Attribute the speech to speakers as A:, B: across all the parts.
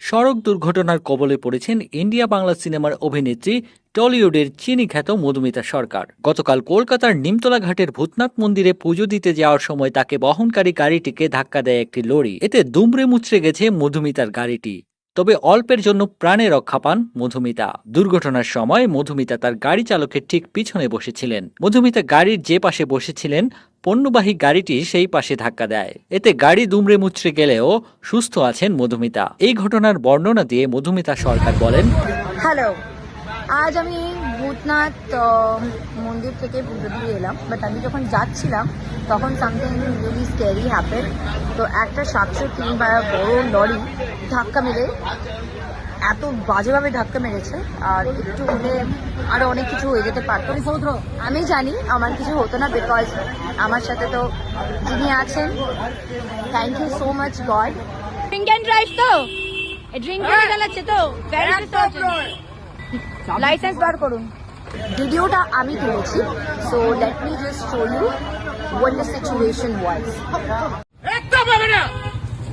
A: সড়ক দুর্ঘটনার কবলে পড়েছেন ইন্ডিয়া বাংলা সিনেমার অভিনেত্রী টলিউডের চিনি খ্যাত মধুমিতা সরকার। গতকাল কলকাতার নিমতলা ঘাটের ভূতনাথ মন্দিরে পুজো দিতে যাওয়ার সময় তাকে বহনকারী গাড়িটিকে ধাক্কা দেয় একটি লরি। এতে দুমড়ে মুচড়ে গেছে মধুমিতার গাড়িটি। তবে অল্পের জন্য প্রাণে রক্ষা পান মধুমিতা। দুর্ঘটনার সময় মধুমিতা তার গাড়ি চালকের ঠিক পিছনে বসেছিলেন। মধুমিতা গাড়ির যে পাশে বসেছিলেন, পণ্যবাহী গাড়িটি সেই পাশে ধাক্কা দেয়। এতে গাড়ি দুমড়ে মুচড়ে গেলেও সুস্থ আছেন মধুমিতা। এই ঘটনার বর্ণনা দিয়ে মধুমিতা সরকার বলেন,
B: হ্যালো আজ আমি ভূতনাথ মন্দির থেকে পুজো দিয়ে এলাম বাট আমি যখন যাচ্ছিলাম তখন সামথিং রিয়েলি স্ক্যারি হ্যাপেন তো একটা সাতশো তিন বা বড় লরি ধাক্কা মেরে এত বাজেভাবে ধাক্কা মেরেছে আর একটু হলে আরও অনেক কিছু হয়ে যেতে পারতো। আমি জানি আমার কিছু হতো না বিকজ আমার সাথে তো যিনি আছেন thank you so much god
C: drink and drive তো। ড্রিঙ্ক করে চালাচ্ছে তো। লাইসেন্স বার করুন।
B: ভিডিওটা আমি তুলেছি so let me just show you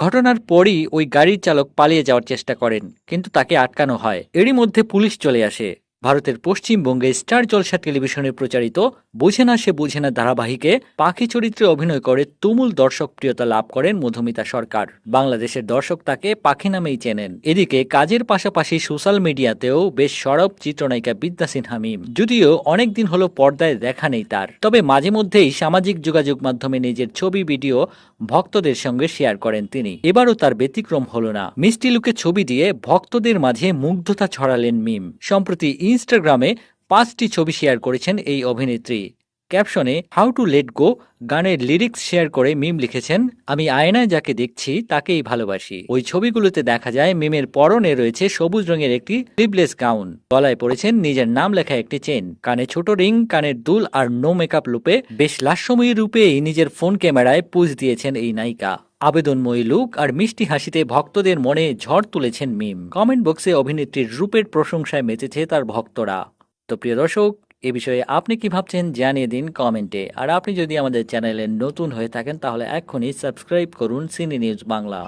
A: ঘটনার পরই ওই গাড়ির চালক পালিয়ে যাওয়ার চেষ্টা করেন কিন্তু তাকে আটকানো হয়। এরই মধ্যে পুলিশ চলে আসে। ভারতের পশ্চিমবঙ্গে স্টার জলসা টেলিভিশনে প্রচারিত বোঝে না সে বোঝে না ধারাবাহিকে পাখি চরিত্রে অভিনয় করে তুমুল দর্শকপ্রিয়তা লাভ করেন মধুমিতা সরকার। বাংলাদেশের দর্শক তাকে পাখি নামেই চেনেন। এদিকে কাজের পাশাপাশি সোশ্যাল মিডিয়াতেও বেশ সরব চিত্রনায়িকা বিদ্যা সিনহা মিম। যদিও অনেকদিন হলো পর্দায় দেখা নেই তার। তবে মাঝে মধ্যেই সামাজিক যোগাযোগ মাধ্যমে নিজের ছবি, ভিডিও ভক্তদের সঙ্গে শেয়ার করেন তিনি। এবারও তার ব্যতিক্রম হলো না। মিষ্টি লুকে ছবি দিয়ে ভক্তদের মাঝে মুগ্ধতা ছড়ালেন মিম। সম্প্রতি ইনস্টাগ্রামে পাঁচটি ছবি শেয়ার করেছেন এই অভিনেত্রী। ক্যাপশনে, হাউ টু লেট গো গানের লিরিক্স শেয়ার করে মিম লিখেছেন, আমি আয়নায় যাকে দেখছি, তাকেই ভালোবাসি। ওই ছবিগুলোতে দেখা যায়, মিমের পরনে রয়েছে সবুজ রঙের একটি স্লিভলেস গাউন গলায় পড়েছেন নিজের নাম লেখা একটি চেন। কানে ছোট রিং, কানের দুল আর নো মেকআপ লুপে বেশ লাস্যময়ী রূপেই নিজের ফোন ক্যামেরায় পুজ দিয়েছেন এই নায়িকা। আবেদনময়ী লুক আর মিষ্টি হাসিতে ভক্তদের মনে ঝড় তুলেছেন মিম। কমেন্ট বক্সে অভিনেত্রীর রূপের প্রশংসায় মেতেছে তার ভক্তরা। তো প্রিয় দর্শক, এ বিষয়ে আপনি কি ভাবছেন জানিয়ে দিন কমেন্টে। আর আপনি যদি আমাদের চ্যানেলে নতুন হয়ে থাকেন, তাহলে এক্ষুনি সাবস্ক্রাইব করুন সিনি নিউজ বাংলা।